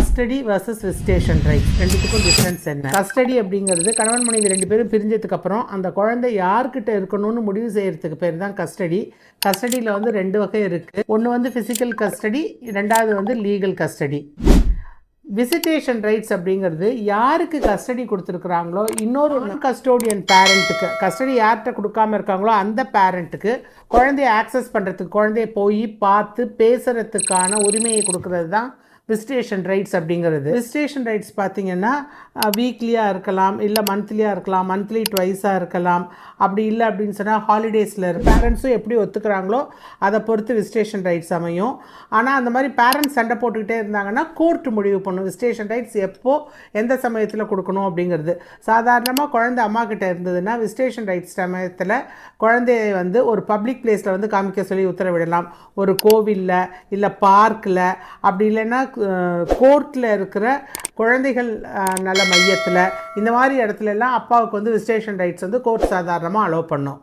Custody versus visitation right ரெண்டுத்துக்கும் difference என்ன? Custody அப்படிங்கிறது கணவன் மனைவி ரெண்டு பேரும் பிரிஞ்சதுக்கு அப்புறம் அந்த குழந்தை யார்கிட்ட இருக்கணும்னு முடிவு செய்யறதுக்கு பேர் தான் கஸ்டடி. கஸ்டடியில் வந்து ரெண்டு வகை இருக்குது ஒன்று வந்து ஃபிசிக்கல் கஸ்டடி ரெண்டாவது வந்து லீகல் கஸ்டடி விசிட்டேஷன் ரைட்ஸ் அப்படிங்கிறது யாருக்கு கஸ்டடி கொடுத்துருக்குறாங்களோ இன்னொரு கஸ்டோடியன் பேரண்ட்டுக்கு கஸ்டடி யார்கிட்ட கொடுக்காம இருக்காங்களோ அந்த பேரண்ட்டுக்கு குழந்தைய ஆக்சஸ் பண்ணுறதுக்கு குழந்தைய போய் பார்த்து பேசுகிறதுக்கான உரிமையை கொடுக்கறது தான் விசிட்டேஷன் ரைட்ஸ் அப்படிங்கிறது. விசிட்டேஷன் ரைட்ஸ் பார்த்தீங்கன்னா வீக்லியாக இருக்கலாம் இல்லை மந்த்லியாக இருக்கலாம் மந்த்லி ட்வைஸாக இருக்கலாம். அப்படி இல்லை அப்படின்னு சொன்னால் ஹாலிடேஸில் பேரண்ட்ஸும் எப்படி ஒத்துக்கிறாங்களோ அதை பொறுத்து விசிட்டேஷன் ரைட்ஸ் அமையும். ஆனால் அந்த மாதிரி பேரண்ட்ஸ் சண்டை போட்டுக்கிட்டே இருந்தாங்கன்னா கோர்ட் முடிவு பண்ணும். விசிட்டேஷன் ரைட்ஸ் எப்போது எந்த சமயத்தில் கொடுக்கணும் அப்படிங்கிறது. சாதாரணமாக குழந்தை அம்மா கிட்டே இருந்ததுன்னா விசிட்டேஷன் ரைட்ஸ் சமயத்தில் குழந்தைய வந்து ஒரு பப்ளிக் பிளேஸில் வந்து காமிக்க சொல்லி உத்தரவிடலாம். ஒரு கோவிலில் இல்லை பார்க்கில் அப்படி இல்லைன்னா கோர்ட்டில் இருக்கிற குழந்தைகள் நல மையத்தில் இந்த மாதிரி இடத்துலலாம் அப்பாவுக்கு வந்து விசிட்டேஷன் ரைட்ஸ் வந்து கோர்ட் சாதாரணமாக அலோவ் பண்ணும்.